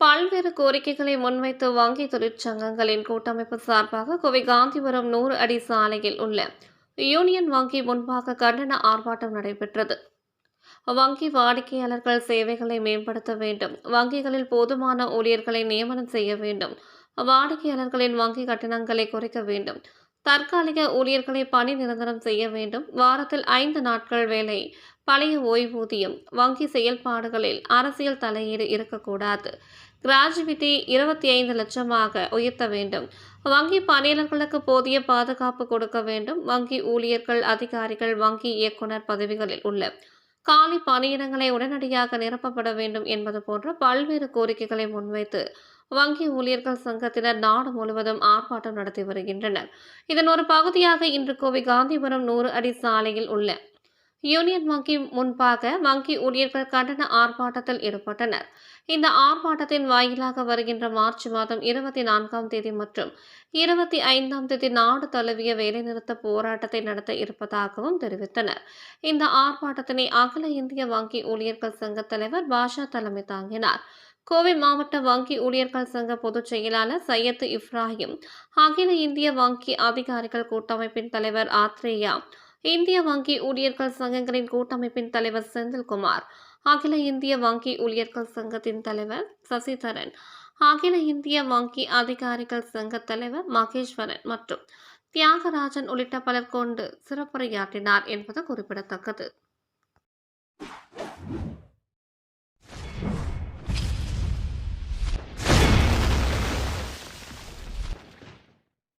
பல்வேறு கோரிக்கைகளை முன்வைத்து வங்கி தொழிற்சங்கங்களின் கூட்டமைப்பு சார்பாக கோவை காந்திபுரம் நூறு அடி சாலையில் உள்ள யூனியன் வங்கி முன்பாக கண்டன ஆர்ப்பாட்டம் நடைபெற்றது. வங்கி வாடிக்கையாளர்கள் சேவைகளை மேம்படுத்த வேண்டும். வங்கிகளில் போதுமான ஊழியர்களை நியமனம் செய்ய வேண்டும். வாடிக்கையாளர்களின் வங்கி கட்டணங்களை குறைக்க வேண்டும். தற்காலிக ஊழியர்களை பணி நிரந்தரம் செய்ய வேண்டும். வாரத்தில் ஐந்து நாட்கள் வேலை. பழைய ஓய்வூதியம். வங்கி செயல்பாடுகளில் அரசியல் தலையீடு இருக்கக்கூடாது. கிராஜுவிட்டி இருபத்தி ஐந்து லட்சமாக உயர்த்த வேண்டும். வங்கி பணியாளர்களுக்கு போதிய பாதுகாப்பு கொடுக்க வேண்டும். வங்கி ஊழியர்கள் அதிகாரிகள் வங்கி இயக்குனர் பதவிகளில் உள்ள காலி பணியிடங்களை உடனடியாக நிரப்பப்பட வேண்டும் என்பது போன்ற பல்வேறு கோரிக்கைகளை முன்வைத்து வங்கி ஊழியர்கள் சங்கத்தினர் நாடு முழுவதும் ஆர்ப்பாட்டம் நடத்தி வருகின்றனர். இதன் ஒரு பகுதியாக இன்று கோவை காந்திபுரம் நூறு அடி சாலையில் உள்ள யூனியன் வங்கி முன்பாக வங்கி ஊழியர்கள் கண்டன ஆர்ப்பாட்டத்தில் ஈடுபட்டனர். இந்த ஆர்ப்பாட்டத்தின் வாயிலாக வருகின்ற மார்ச் மாதம் இருபத்தி நான்காம் தேதி மற்றும் இருபத்தி ஐந்தாம் தேதி நாடு தழுவிய வேலைநிறுத்த போராட்டத்தை நடத்த இருப்பதாகவும் தெரிவித்தனர். இந்த ஆர்ப்பாட்டத்தினை அகில இந்திய வங்கி ஊழியர்கள் சங்க தலைவர் பாஷா தலைமை தாங்கினார். கோவை மாவட்ட வங்கி ஊழியர்கள் சங்க பொதுச் செயலாளர் சையத் இப்ராஹிம் அகில இந்திய வங்கி அதிகாரிகள் கூட்டமைப்பின் தலைவர் ஆத்ரேயா இந்திய வங்கி ஊழியர்கள் சங்கங்களின் கூட்டமைப்பின் தலைவர் செந்தில்குமார் அகில இந்திய வங்கி ஊழியர்கள் சங்கத்தின் தலைவர் சசிதரன் அகில இந்திய வங்கி அதிகாரிகள் சங்க தலைவர் மகேஸ்வரன் மற்றும் தியாகராஜன் உள்ளிட்ட பலர் கொண்டு சிறப்புரையாற்றினார் என்பது குறிப்பிடத்தக்கது.